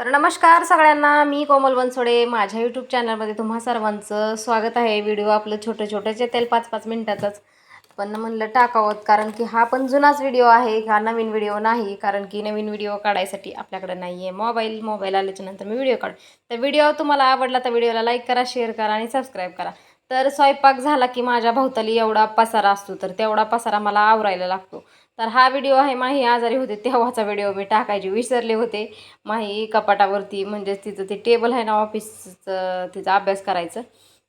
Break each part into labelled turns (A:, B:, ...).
A: तर नमस्कार सगळ्यांना मी कोमल बनसोडे माझ्या यूट्यूब चॅनलमध्ये तुम्हा सर्वांचं स्वागत आहे. व्हिडिओ आपलं छोटं छोटंच तेल पाच पाच मिनटाचाच पण म्हणलं टाकावं कारण की हा पण जुनाच व्हिडिओ आहे. हा नवीन व्हिडिओ नाही कारण की नवीन व्हिडिओ काढायसाठी आपल्याकडे नाही आहे मोबाईल मोबाईल आल्याच्यानंतर मी व्हिडिओ काढ. तर व्हिडिओ तुम्हाला आवडला तर व्हिडिओला लाईक करा शेअर करा आणि सबस्क्राईब करा. तर स्वयंपाक झाला की माझ्या भोवताली एवढा पसारा असतो तर तेवढा पसारा मला आवरायला लागतो. तर हा व्हिडिओ आहे माही आजारी होते तेव्हाचा व्हिडिओ मी टाकायचे विसरले होते. माही कपाटावरती म्हणजे तिचं ते टेबल आहे ना ऑफिसचं तिचा अभ्यास करायचं.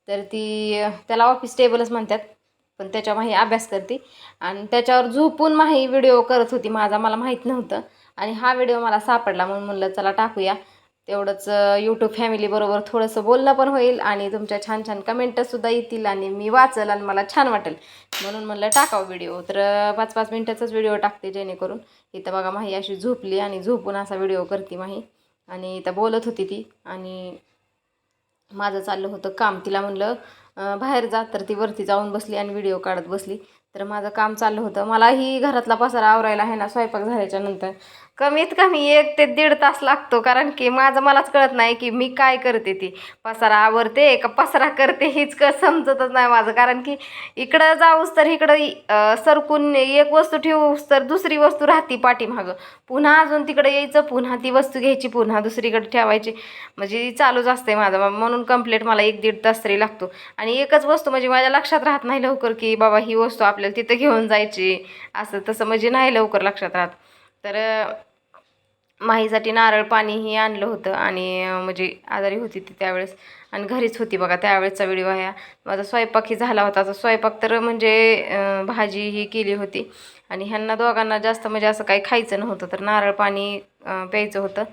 A: तर ती त्याला ऑफिस टेबलच म्हणतात पण त्याच्या माही अभ्यास करते. आणि त्याच्यावर झोपून माही व्हिडिओ करत होती माझा मला माहीत नव्हतं. आणि हा व्हिडिओ मला सापडला म्हणून म्हणलं चला टाकूया. तेवढंच यूट्यूब फॅमिलीबरोबर थोडंसं बोलणं पण होईल आणि तुमच्या छान छान कमेंटसुद्धा येतील आणि मी वाचल आणि मला छान वाटेल. म्हणून म्हणलं टाकावं व्हिडिओ तर पाच पाच मिनटाचाच व्हिडिओ टाकते जेणेकरून. इथं बघा माही अशी झोपली आणि झोपून असा व्हिडिओ करते माही. आणि इथं बोलत होती ती आणि माझं चाललं होतं काम. तिला म्हणलं बाहेर जा. तर ती वरती जाऊन बसली आणि व्हिडिओ काढत बसली. तर माझं काम चाललं होतं. मलाही घरातला पसारा आवरायला आहे ना स्वयंपाक झाल्याच्यानंतर. कमीत कमी एक ते दीड तास लागतो कारण की माझं मलाच कळत नाही की मी काय करते ती. पसारा आवरते का पसारा करते हीच क समजतच नाही माझं. कारण की इकडं जाऊस तर इकडं सरकून एक वस्तू ठेवूस तर दुसरी वस्तू राहती पाठीमागं. पुन्हा अजून तिकडे यायचं पुन्हा ती वस्तू घ्यायची पुन्हा दुसरीकडे ठेवायची. म्हणजे चालूच असते माझं. म्हणून कंप्लेट मला एक दीड तास तरी लागतो. आणि एकच वस्तू म्हणजे माझ्या लक्षात राहत नाही लवकर की बाबा ही वस्तू आपल्या आपल्याला तिथं घेऊन जायची. असं तसं म्हणजे नाही लवकर लक्षात राहत. तर माहीसाठी नारळ पाणीही आणलं होतं आणि म्हणजे आजारी होती ती त्यावेळेस आणि घरीच होती बघा त्यावेळेसचा व्हिडिओ ह्या माझा स्वयंपाकही झाला होता. असं स्वयंपाक तर म्हणजे भाजी ही केली होती. आणि ह्यांना दोघांना जास्त म्हणजे असं काही खायचं नव्हतं. तर नारळ पाणी प्यायचं होतं.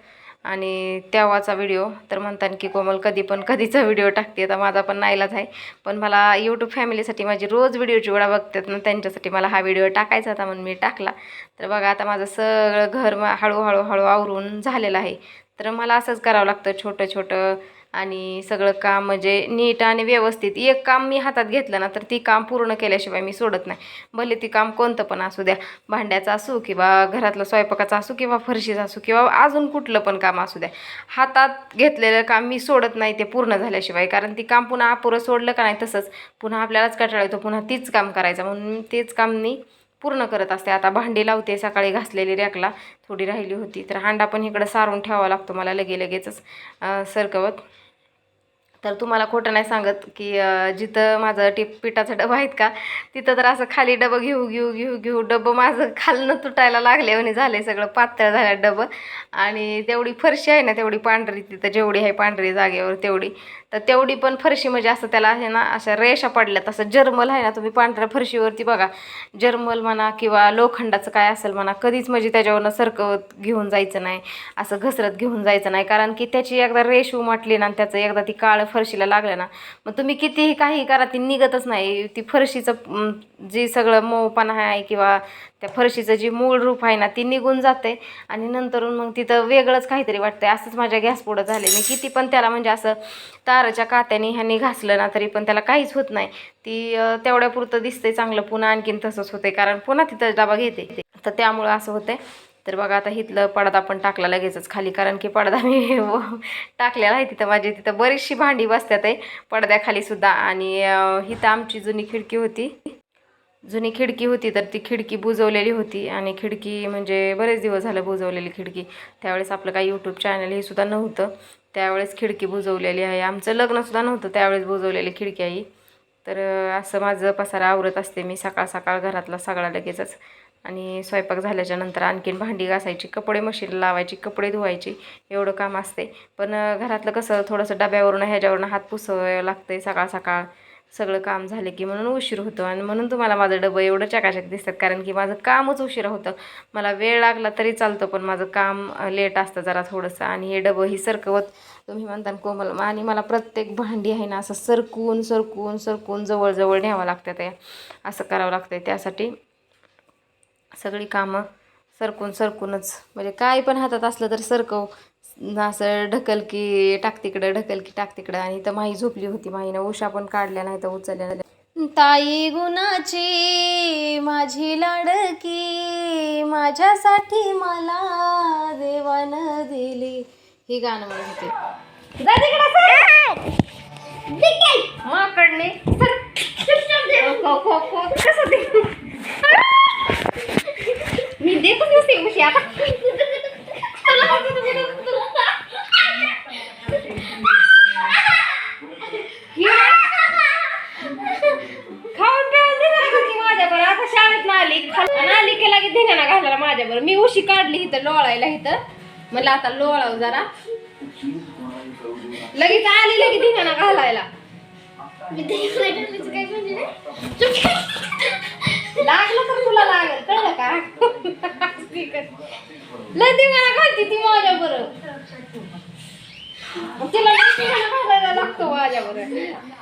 A: आणि तेव्हाचा व्हिडिओ तर म्हणतात की कोमल कधी पण कधीचा व्हिडिओ टाकते. आता माझा पण नाईलाच आहे. पण मला यूट्यूब फॅमिलीसाठी माझी रोज व्हिडिओची वेळा बघतात ना त्यांच्यासाठी मला हा व्हिडिओ टाकायचा होता म्हणून मी टाकला. तर बघा आता माझं सगळं घर हळूहळू हळू आवरून झालेलं आहे. तर मला असंच करावं लागतं छोटं छोटं आणि सगळं काम म्हणजे नीट आणि व्यवस्थित. एक काम मी हातात घेतलं ना तर ती काम पूर्ण केल्याशिवाय मी सोडत नाही. भले ती काम कोणतं पण असू द्या भांड्याचं असू किंवा घरातलं स्वयंपाकाचं असू किंवा फरशीचं असू किंवा अजून कुठलं पण काम असू द्या हातात घेतलेलं काम मी सोडत नाही ते पूर्ण झाल्याशिवाय. कारण ती काम पुन्हा अपुरं सोडलं का नाही तसंच पुन्हा आपल्यालाच कंटाळा येतो पुन्हा तीच काम करायचं. म्हणून तेच काम मी पूर्ण करत असते. आता भांडी लावते सकाळी घासलेली रॅकला थोडी राहिली होती. तर हांडा पण इकडं सारून ठेवावा लागतो मला लगे लगेचच सरकवत. तर तुम्हाला खोटं नाही सांगत की जिथं माझं टिप पिठाचं डबं आहेत का तिथं तर असं खाली डबं घेऊ घेऊ घेऊ घेऊ डबं माझं खालनं तुटायला लागले आणि झाले सगळं पातळ झालं डबं. आणि तेवढी फरशी आहे ना तेवढी पांढरी तिथं जेवढी आहे पांढरी जागेवर तेवढी. तर तेवढी पण फरशी म्हणजे असं त्याला आहे ना अशा रेषा पडल्या तसं जर्मल आहे ना तुम्ही पांढऱ्या फरशीवरती बघा. जर्मल म्हणा किंवा लोखंडाचं काय असेल म्हणा कधीच म्हणजे त्याच्यावरनं सरकवत घेऊन जायचं नाही. असं घसरत घेऊन जायचं नाही. कारण की त्याची एकदा रेष उमटली ना त्याचं एकदा ती काळं फरशीला लागलं ना मग तुम्ही कितीही काही करा ती निघतच नाही. ती फरशीचं जे सगळं मऊपणा आहे किंवा त्या फरशीचं जी मूळ रूप आहे ना ती निघून जाते. आणि नंतरून मग तिथं वेगळंच काहीतरी वाटतंय. असंच माझ्या गॅस पुढं झाले मी किती पण त्याला म्हणजे असं ताराच्या कात्याने ह्यांनी घासलं ना तरी पण त्याला काहीच होत नाही. ती तेवढ्यापुरतं दिसते चांगलं. पुन्हा आणखीन तसंच होते कारण पुन्हा तिथं डबा घेते. तर त्यामुळं असं होतंय. तर बघा आता इथलं पडदा पण टाकला लगेचच खाली. कारण की पडदा मी टाकलेला आहे तिथं. माझी तिथं बरीचशी भांडी बसतात आहे. पडद्याखाली सुद्धा. आणि इथं आमची जुनी खिडकी होती. जुनी खिडकी होती तर ती खिडकी बुजवलेली होती. आणि खिडकी म्हणजे बरेच दिवस झालं बुजवलेली खिडकी. त्यावेळेस आपलं काही यूट्यूब चॅनल हे सुद्धा नव्हतं. त्यावेळेस खिडकी बुजवलेली आहे. आमचं लग्नसुद्धा नव्हतं त्यावेळेस बुजवलेली खिडकी आहे तर असं माझं पसारा आवरत असते मी सकाळ सकाळ घरातला सगळा लगेचच. आणि स्वयंपाक झाल्याच्यानंतर आणखीन भांडी घासायची कपडे मशीन लावायची कपडे धुवायची एवढं काम असते. पण घरातलं कसं थोडंसं डब्यावरून ह्याच्यावरून हात पुसावं लागते सकाळ सकाळ. सगळं काम झालं की म्हणून उशीर होतो आणि म्हणून तुम्हाला माझं डबं एवढं चकाचक दिसतात. कारण की माझं कामच उशिरा होतं. मला वेळ लागला तरी चालतं पण माझं काम लेट असतं जरा थोडंसं. आणि हे डबं ही सरकवत तुम्ही म्हणता कोमल आणि मला प्रत्येक भांडी आहे ना असं सरकून सरकून सरकून जवळजवळ न्यावं लागतं ते. असं करावं लागतं त्यासाठी सगळी कामं सरकून सरकूनच. म्हणजे काय पण हातात असलं तर सरकव. असं ढकल की टाक तिकडं ढकल की टाक तिकडं. आणि तर माही झोपली होती माहीनं. उषा पण काढल्या नाही तर उचलल्या नाही. ताई गुणाची माझी लाडकी माझ्यासाठी मला देवानं दिली. ही गाणं म्हणत होते जा तिकडे सर. माकडने कसं मी देतच नसते उशी आता खाऊन पिऊन देणार का की माझ्या बरं आता शाळेत आली खाल- आणि आली की लगेच धिंगाणा घालायला माझ्या बरं मी उशी काढली इथं लोळायला इथं. म्हणलं आता लोळाव जरा. लगेच आली लगेच धिंगाणा घालायला. लागलं तर तुला लागेल कळलं का? लय धिंगाणा घालती ती माझ्या बरोबर तिला धिंगाणा घालायला लागतो माझ्या बरोबर